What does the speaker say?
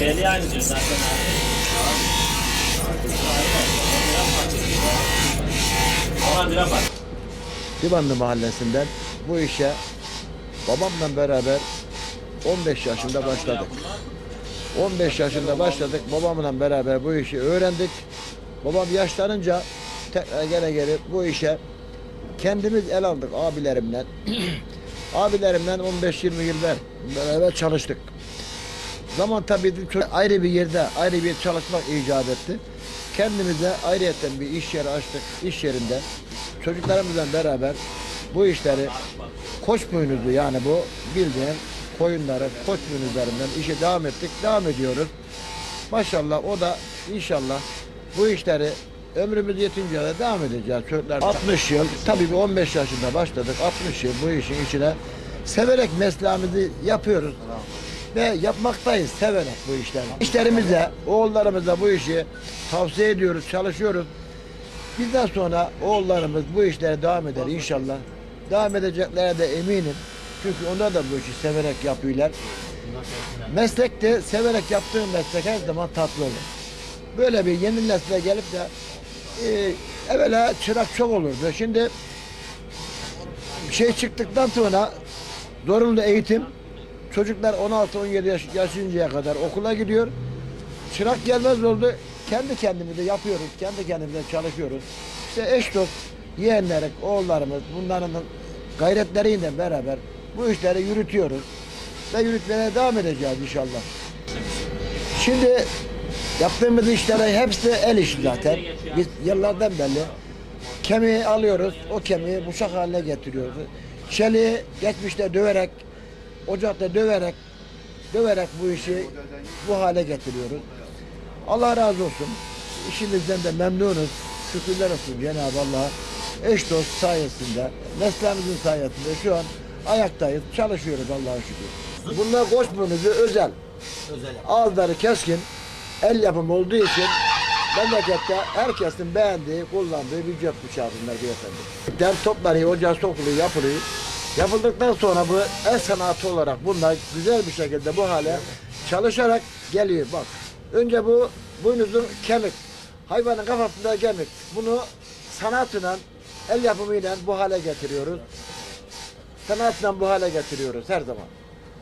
Belli aynı Divanlı Mahallesi'nden bu işe babamla beraber 15 yaşında başladık. 15 yaşında başladık. Babamla beraber bu işi öğrendik. Babam yaşlanınca tekrar gene gelip bu işe kendimiz el aldık abilerimle. abilerimle 15-20 yıllar beraber çalıştık. Zaman tabii çok ayrı bir yerde ayrı bir çalışmak icap etti. Kendimize ayrıyeten bir iş yeri açtık. İş yerinde çocuklarımızla beraber bu işleri koç boynuzlu yani bu bildiğin koyunları koç boynuzlarından işe devam ettik. Devam ediyoruz. Maşallah o da inşallah bu işleri ömrümüz yetince de devam edeceğiz çocuklar. 60 yıl tabii bir 15 yaşında başladık. 60 yıl bu işin içine severek mesleğimizi yapıyoruz ve yapmaktayız severek bu işleri. İşlerimize, oğullarımıza bu işi tavsiye ediyoruz, çalışıyoruz. Bizden sonra oğullarımız bu işlere devam eder inşallah. Devam edeceklerine de eminim. Çünkü onlar da bu işi severek yapıyorlar. Meslekte severek yaptığın meslek her zaman tatlı olur. Böyle bir yeni nesle gelip de e, evvela çırak çok olurdu. Şimdi şey çıktıktan sonra zorunlu eğitim çocuklar 16-17 yaş, yaşıncaya kadar okula gidiyor. Çırak gelmez oldu. Kendi kendimize yapıyoruz. Kendi kendimize çalışıyoruz. İşte eş dost, yeğenlerim, oğullarımız bunların gayretleriyle beraber bu işleri yürütüyoruz. Ve yürütmeye devam edeceğiz inşallah. Şimdi yaptığımız işlerin hepsi el işi zaten. Biz yıllardan beri kemiği alıyoruz, o kemiği bıçak haline getiriyoruz. Çeliği geçmişte döverek, ocakta döverek, döverek bu işi bu hale getiriyoruz. Allah razı olsun. İşimizden de memnunuz. Şükürler olsun Cenab-ı Allah'a. Eş dost sayesinde, mesleğimizin sayesinde şu an ayaktayız, çalışıyoruz Allah'a şükür. Bunlar koç burnuzu özel. Ağızları keskin, el yapımı olduğu için memlekette herkesin beğendiği, kullandığı bir cep bıçağı bunlar beyefendi. Den toplanıyor, ocağa sokuluyor, yapılıyor. Yapıldıktan sonra bu el sanatı olarak bunlar güzel bir şekilde bu hale çalışarak geliyor. Bak, önce bu boynuzun kemik, hayvanın kafasında kemik. Bunu sanatla, el yapımıyla bu hale getiriyoruz. Sanatla bu hale getiriyoruz her zaman.